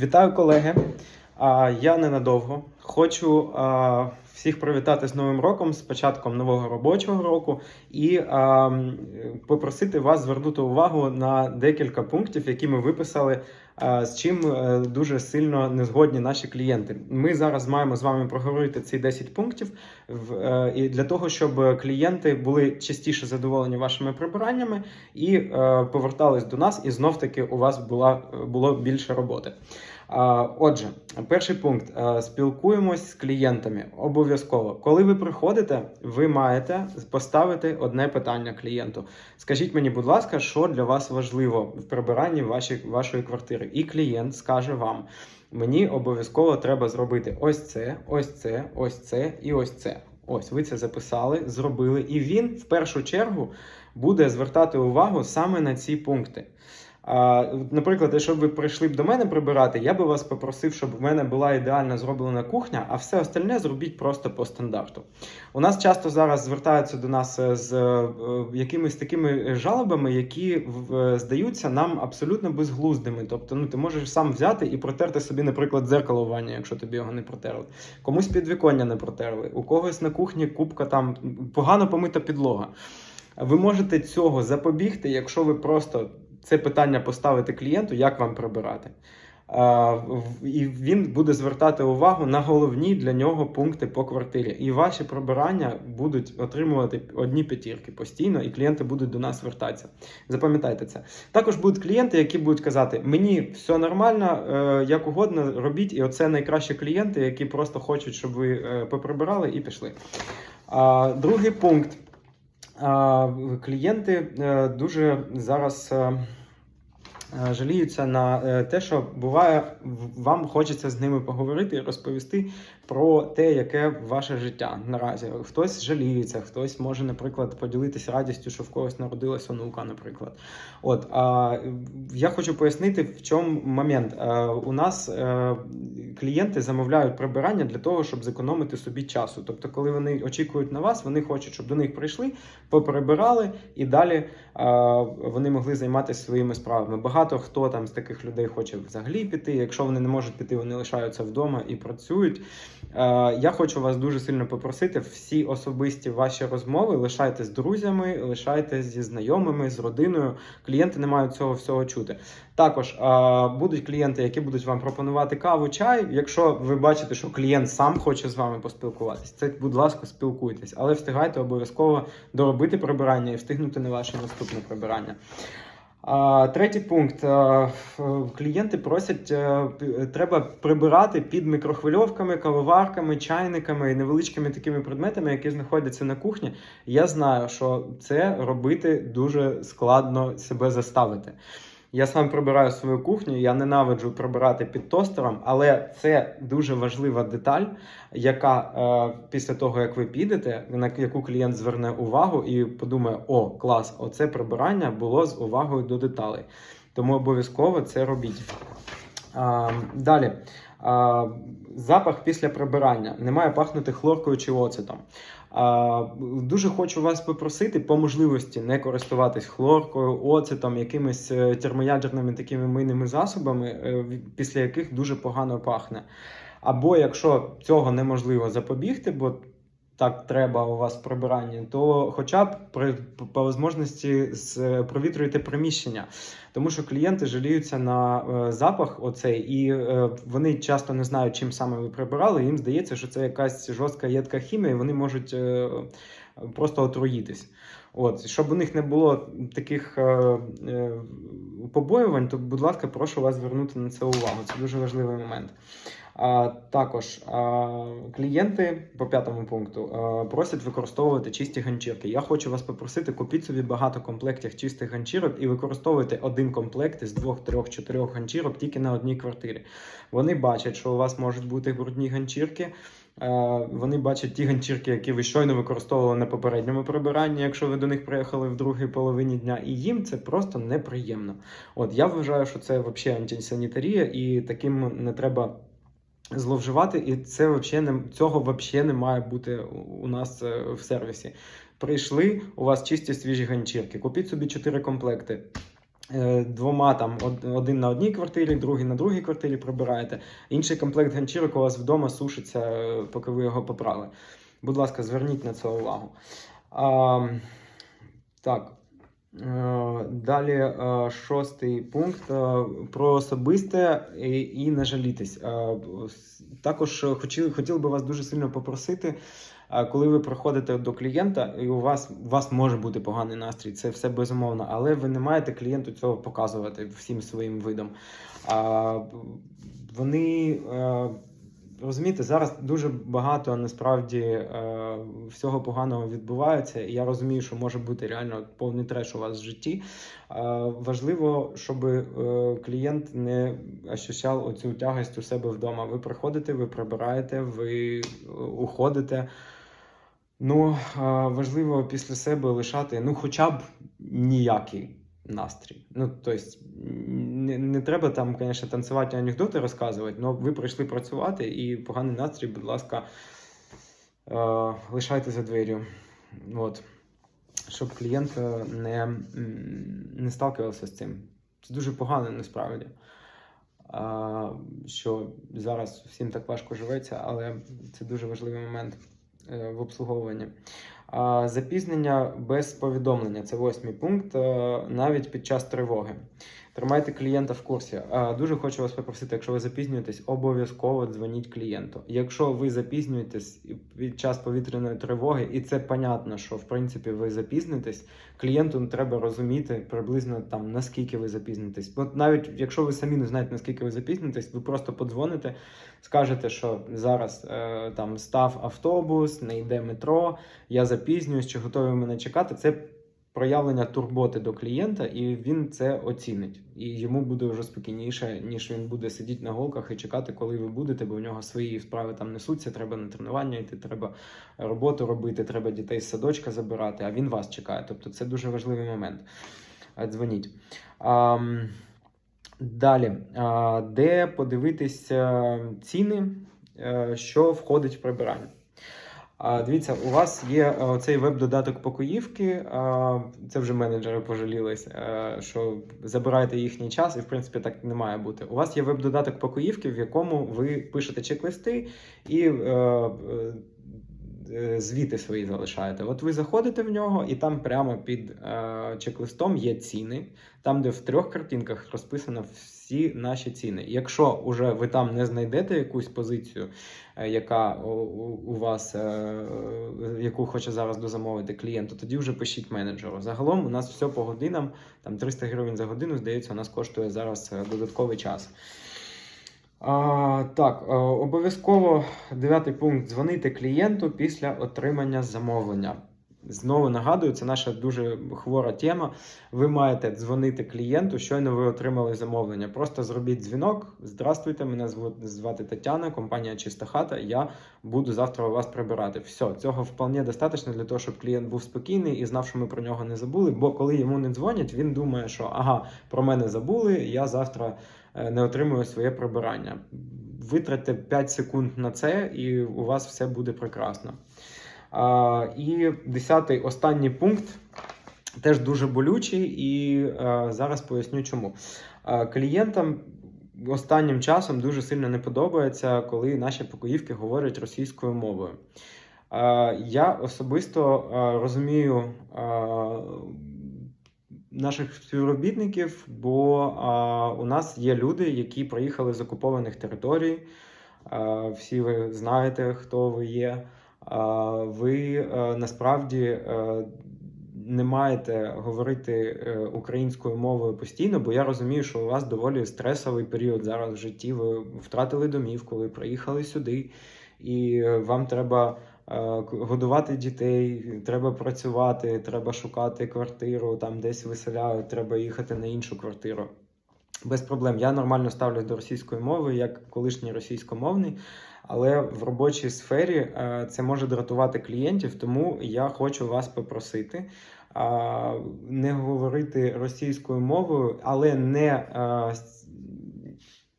Вітаю, колеги. Я ненадовго. Хочу всіх привітати з Новим роком, з початком нового робочого року, і попросити вас звернути увагу на декілька пунктів, які ми виписали, з чим е, дуже сильно не згодні наші клієнти. Ми зараз маємо з вами проговорити ці 10 пунктів е, і для того, щоб клієнти були частіше задоволені вашими прибираннями і е, повертались до нас, і знов таки у вас була було більше роботи. Отже, перший пункт: Е, спілкуємось з клієнтами обов'язково. Коли ви приходите, ви маєте поставити одне питання клієнту. Скажіть мені, будь ласка, що для вас важливо в прибиранні вашої, вашої квартири? І клієнт скаже вам: мені обов'язково треба зробити ось це, ось це, ось це і ось це. Ось ви це записали, зробили, і він в першу чергу буде звертати увагу саме на ці пункти. Наприклад, якщо б ви прийшли б до мене прибирати, я би вас попросив, щоб в мене була ідеально зроблена кухня, а все остальне зробіть просто по стандарту. У нас часто зараз звертаються до нас е, з е, якимись такими жалобами, які е, здаються нам абсолютно безглуздими. Тобто, ну ти можеш сам взяти і протерти собі, наприклад, дзеркало в ванні, якщо тобі його не протерли. Комусь підвіконня не протерли, у когось на кухні кубка там погано помита підлога. Ви можете цього запобігти, якщо ви просто це питання поставите клієнту, як вам прибирати. І він буде звертати увагу на головні для нього пункти по квартирі. І ваші прибирання будуть отримувати одні п'ятірки постійно, і клієнти будуть до нас звертатися. Запам'ятайте це. Також будуть клієнти, які будуть казати: мені все нормально, е, як угодно, робіть. І оце найкращі клієнти, які просто хочуть, щоб ви е, поприбирали і пішли. Другий пункт. Клієнти е, дуже зараз жаліються на е, те, що буває, вам хочеться з ними поговорити і розповісти про те, яке ваше життя наразі. Хтось жаліється, хтось може, наприклад, поділитися радістю, що в когось народилась онука, наприклад. От а я хочу пояснити, в чому момент. Е, У нас е, клієнти замовляють прибирання для того, щоб зекономити собі часу. Тобто, коли вони очікують на вас, вони хочуть, щоб до них прийшли, поприбирали і далі е, вони могли займатися своїми справами. Багато хто там з таких людей хоче взагалі піти. Якщо вони не можуть піти, вони лишаються вдома і працюють. Е, Я хочу вас дуже сильно попросити всі особисті ваші розмови лишайте з друзями, лишайте зі знайомими, з родиною. Клієнти не мають цього всього чути. Також е, будуть клієнти, які будуть вам пропонувати каву, чай. Якщо ви бачите, що клієнт сам хоче з вами поспілкуватись, це, будь ласка, спілкуйтесь, але встигайте обов'язково доробити прибирання і встигнути на ваше наступне прибирання. Третій пункт. Клієнти просять, е, треба прибирати під мікрохвильовками, кавоварками, чайниками і невеличкими такими предметами, які знаходяться на кухні. Я знаю, що це робити дуже складно себе заставити. Я сам прибираю свою кухню, я ненавиджу прибирати під тостером, але це дуже важлива деталь, яка е, після того, як ви підете, на яку клієнт зверне увагу і подумає: о, клас, оце прибирання було з увагою до деталей. Тому обов'язково це робіть. Е, далі. А, запах після прибирання не має пахнути хлоркою чи оцетом. А, дуже хочу вас попросити по можливості не користуватись хлоркою, оцетом, якимись е, термоядерними такими мийними засобами, е, після яких дуже погано пахне. Або якщо цього неможливо запобігти, бо так треба у вас прибирання, то хоча б при по можливості з- провітрюйте приміщення. Тому що клієнти жаліються на е, запах оцей, і е, вони часто не знають, чим саме ви прибирали. Їм здається, що це якась жорстка єдка хімія, і вони можуть е, просто отруїтись. От, щоб у них не було таких е, е, побоювань, то, будь ласка, прошу вас звернути на це увагу. Це дуже важливий момент. А, також а, клієнти по п'ятому пункту а, просять використовувати чисті ганчірки. Я хочу вас попросити, купіть собі багато комплектів чистих ганчірок і використовуйте один комплект із двох, трьох, чотирьох ганчірок тільки на одній квартирі. Вони бачать, що у вас можуть бути брудні ганчірки. Е, Вони бачать ті ганчірки, які ви щойно використовували на попередньому прибиранні, якщо ви до них приїхали в другій половині дня, і їм це просто неприємно. От я вважаю, що це взагалі антисанітарія, і таким не треба зловживати, і це вообще не цього взагалі не має бути у- нас е, в сервісі. Прийшли, у вас чисті свіжі ганчірки. Купіть собі 4 комплекти. Е, двома там один на одній квартирі, другий на другій квартирі прибираєте. Інший комплект ганчірок у вас вдома сушиться, е, поки ви його попрали. Будь ласка, зверніть на це увагу. А, так. Е, Далі е, шостий пункт е, про особисте і, не жалітись. Е, Також е, хотіли, хотіли би вас дуже сильно попросити, е, коли ви приходите до клієнта, і у вас, у вас може бути поганий настрій, це все безумовно, але ви не маєте клієнту цього показувати всім своїм видом. Вони. Розумієте, зараз дуже багато насправді е, всього поганого відбувається, і я розумію, що може бути реально повний треш у вас в житті. Е, важливо, щоб е, клієнт не ощущав оцю тягость у себе вдома. Ви приходите, ви прибираєте, ви е, уходите. Ну, е, важливо після себе лишати ну, хоча б ніякий настрій. Ну, тобто, не, не треба там, звісно, танцювати анекдоти розказувати, але ви прийшли працювати і поганий настрій, будь ласка, е, лишайте за дверю. От. Щоб клієнт е, не, не сталкивався з цим. Це дуже погано насправді. А, що зараз всім так важко живеться, але це дуже важливий момент е, в обслуговуванні. А, Запізнення без повідомлення це восьмий пункт, е, навіть під час тривоги. Тримайте клієнта в курсі. А, Дуже хочу вас попросити, якщо ви запізнюєтесь, обов'язково дзвоніть клієнту. Якщо ви запізнюєтесь під час повітряної тривоги, і це понятно, що в принципі ви запізнитесь, клієнту треба розуміти приблизно там наскільки ви запізнитесь. От навіть якщо ви самі не знаєте наскільки ви запізнитесь, ви просто подзвоните, скажете, що зараз е, там став автобус, не йде метро, я запізнююсь, чи готові мене чекати. Це проявлення турботи до клієнта, і він це оцінить. І йому буде вже спокійніше, ніж він буде сидіти на голках і чекати, коли ви будете, бо в нього свої справи там несуться. Треба на тренування йти, треба роботу робити, треба дітей з садочка забирати, а він вас чекає. Тобто це дуже важливий момент. Дзвоніть. А, далі, де подивитися ціни, е, що входить в прибирання? Дивіться, у вас є е, цей веб-додаток покоївки. Це вже менеджери пожалілись, е, що забираєте їхній час, і в принципі так не має бути. У вас є веб-додаток покоївки, в якому ви пишете чек-листи і е, звіти свої залишаєте. От ви заходите в нього, і там прямо під чек-листом є ціни, там, де в трьох картинках розписано всі наші ціни. Якщо уже ви там не знайдете якусь позицію, е, яка у, вас, е, яку хоче зараз дозамовити клієнт, то тоді вже пишіть менеджеру. Загалом у нас все по годинам, там 300 гривень за годину, здається, у нас коштує зараз е, додатковий час. А, так, е, обов'язково дев'ятий пункт: дзвонити клієнту після отримання замовлення. Знову нагадую, це наша дуже хвора тема. Ви маєте дзвонити клієнту, щойно ви отримали замовлення. Просто зробіть дзвінок. Здравствуйте, мене зв- звати Тетяна, компанія Чиста хата. Я буду завтра у вас прибирати. Все, цього вполне достатньо для того, щоб клієнт був спокійний і знав, що ми про нього не забули. Бо коли йому не дзвонять, він думає, що ага, про мене забули, я завтра е, не отримую своє прибирання. Витратьте 5 секунд на це, і у вас все буде прекрасно. І десятий останній пункт теж дуже болючий, і е, зараз поясню чому. Е, клієнтам останнім часом дуже сильно не подобається, коли наші покоївки говорять російською мовою. Е, я особисто розумію наших співробітників, бо у нас є люди, які приїхали з окупованих територій. Всі ви знаєте, хто ви є. Ви е, насправді е, не маєте говорити е, українською мовою постійно, бо я розумію, що у вас доволі стресовий період зараз в житті. Ви втратили домівку, ви приїхали сюди, і вам треба годувати дітей, треба працювати, треба шукати квартиру, там десь виселяють, треба їхати на іншу квартиру. Без проблем. Я нормально ставлюсь до російської мови, як колишній російськомовний, але в робочій сфері е, це може дратувати клієнтів, тому я хочу вас попросити не говорити російською мовою, але не, е,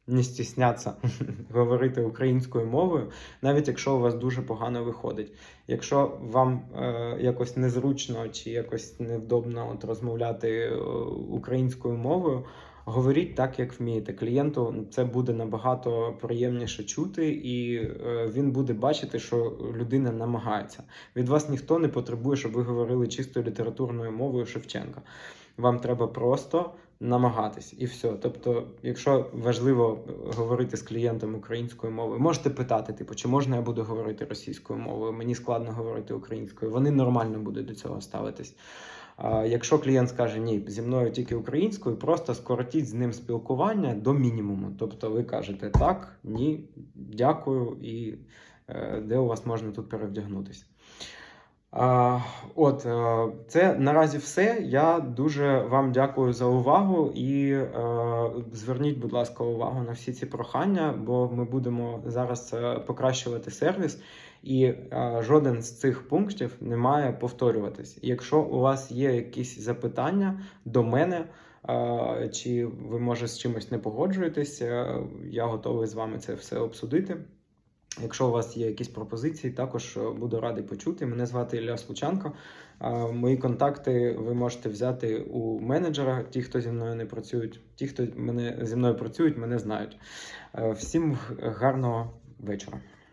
не стісняться говорити українською мовою, навіть якщо у вас дуже погано виходить. Якщо вам е, якось незручно чи якось невдобно от розмовляти українською мовою, говоріть так, як вмієте. Клієнту це буде набагато приємніше чути, і е, він буде бачити, що людина намагається. Від вас ніхто не потребує, щоб ви говорили чистою літературною мовою Шевченка. Вам треба просто намагатись і все. Тобто, якщо важливо говорити з клієнтом українською мовою, можете питати, типу, чи можна я буду говорити російською мовою? Мені складно говорити українською. Вони нормально будуть до цього ставитись. Якщо клієнт скаже ні, зі мною тільки українською, просто скоротіть з ним спілкування до мінімуму. Тобто ви кажете так, ні, дякую, і е, де у вас можна тут перевдягнутися. От, е, це наразі все. Я дуже вам дякую за увагу і е, зверніть, будь ласка, увагу на всі ці прохання, бо ми будемо зараз покращувати сервіс, і е, жоден з цих пунктів не має повторюватись. Якщо у вас є якісь запитання до мене, е, чи ви може з чимось не погоджуєтесь, е, я готовий з вами це все обсудити. Якщо у вас є якісь пропозиції, також е, буду радий почути. Мене звати Ілля Случанко. Мої контакти ви можете взяти у менеджера. Ті, хто зі мною не працюють, ті, хто мене зі мною працюють, мене знають. Е, Всім гарного вечора.